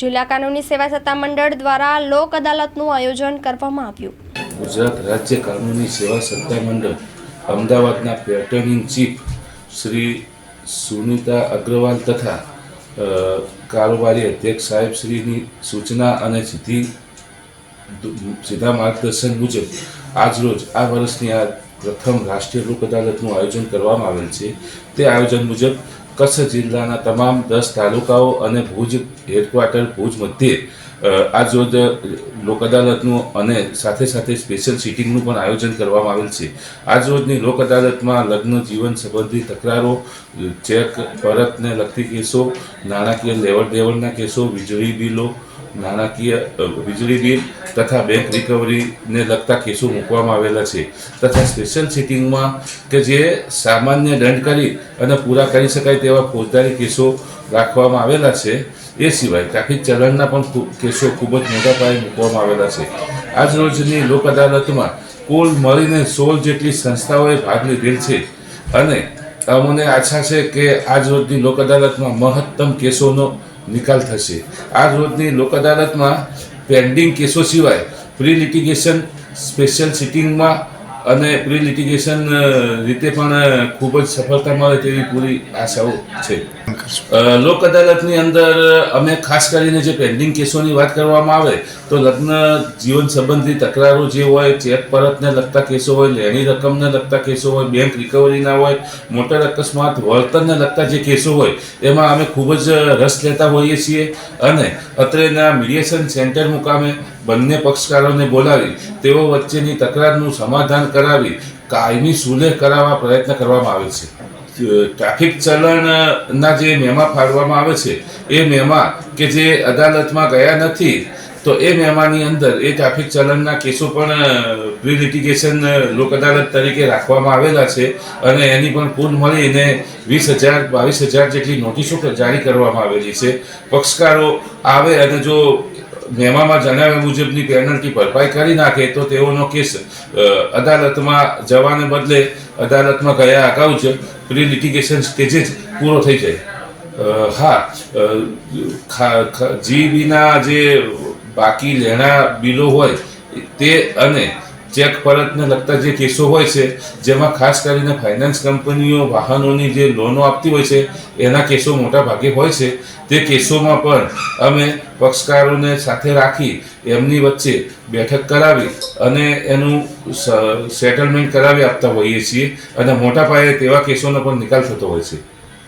જિલ્લા કાનૂની સેવા સત્તા મંડળ દ્વારા લોક અદાલતનું આયોજન કરવામાં આવ્યું. ગુજરાત રાજ્ય કાનૂની સેવા સત્તા મંડળ, અમદાવાદના patron in chief Shri Sunita Agrawal તથા કારોબારી અધ્યક્ષ સાહેબ શ્રીની સૂચના અને સીધી સીધા માર્ગદર્શન મુજબ આજરોજ આ વર્ષની આ પ્રથમ રાષ્ટ્રીય લોક અદાલતનું આયોજન કરવામાં આવેલ છે. તે આયોજન મુજબ કચ્છ જિલ્લાના તમામ દસ તાલુકાઓ અને ભુજ હેડક્વાર્ટર ભુજ મધ્યે આજરોજ લોક અદાલતનું અને સાથે સાથે સ્પેશિયલ સિટિંગનું પણ આયોજન કરવામાં આવેલ છે. આજરોજની લોક અદાલતમાં લગ્ન, જીવન સંબંધી તકરારો, ચેક, પરતને લગતી કેસો, નાણાકીય લેવડ દેવડના કેસો, વીજળી બિલો નાણાકીય વીજળી બિલ તથા બેંક રિકવરીને લગતા કેસો મૂકવામાં આવેલા છે. તથા સ્પેશિયલ સિટિંગમાં કે જે સામાન્ય દંડ કરી અને પૂરા કરી શકાય તેવા ફોજદારી કેસો રાખવામાં આવેલા છે, એ સિવાય ટ્રાફિક ચલણના પણ કેસો ખૂબ જ મોટા પાયે મૂકવામાં આવેલા છે. આજ રોજની લોક અદાલતમાં કુલ મળીને સોળ જેટલી સંસ્થાઓએ ભાગ લીધેલ છે અને અમને આશા છે કે આજ રોજની લોક અદાલતમાં મહત્તમ કેસોનો નિકાલ થશે. આ રોજની લોક અદાલતમાં પેન્ડિંગ કેસો સિવાય પ્રી લિટિગેશન સ્પેશિયલ સિટિંગમાં અને પ્રી લિટિગેશન રીતે પણ ખૂબ જ સફળતા મળે તેવી પૂરી આશાઓ છે. લોક અદાલતની અંદર અમે ખાસ કરીને જે પેન્ડિંગ કેસોની વાત કરવામાં આવે, તો લગ્ન, જીવન સંબંધી તકરારો જે હોય, ચેક પરતને લગતા કેસો હોય, લેણી રકમને લગતા કેસો હોય બેંક રિકવરીના હોય, મોટર અકસ્માત, વળતરને લગતા જે કેસો હોય, એમાં અમે ખૂબ જ રસ લેતા હોઈએ છીએ. અને અત્રેના મીડિયેશન સેન્ટર મુકામે બંને પક્ષકારોને બોલાવી તેઓ વચ્ચેની તકરારનું સમાધાન કરાવી કાયમી સુલેહ કરાવવા પ્રયત્ન કરવામાં આવે છે. ટ્રાફિક ચલણના જે મેમા ફાળવામાં આવે છે, એ મેમા કે જે અદાલતમાં ગયા નથી, તો એ મેમાની અંદર એ ટ્રાફિક ચલણના કેસો પણ પ્રી લિટિગેશન લોક અદાલત તરીકે રાખવામાં આવેલા છે અને એની પણ કુલ મળીને વીસ હજાર, બાવીસ હજાર જેટલી નોટિસો જારી કરવામાં આવેલી છે. પક્ષકારો આવે અને જો મેમામાં જણાવ્યા મુજબની પેનલ્ટી ભરપાઈ કરી નાખે તો તેઓનો કેસ અદાલતમાં જવાને બદલે અદાલતમાં ગયા અગાઉ જ પ્રી લિટિગેશન સ્ટેજે જ પૂરો થઈ જાય. હા જીબીના જે બાકી લેણા બિલો હોય તે અને ચેક પરતને લગતા જે કેસો હોય છે, જેમાં ખાસ કરીને ફાઇનાન્સ કંપનીઓ, વાહનોની જે લોનો આપતી હોય છે, એના કેસો મોટા ભાગે હોય છે. તે કેસોમાં પણ અમે પક્ષકારોને સાથે રાખી એમની વચ્ચે બેઠક કરાવી અને એનું સેટલમેન્ટ કરાવી આપતા હોઈએ છીએ અને મોટા પાયે તેવા કેસોનો પણ નિકાલ થતો હોય છે.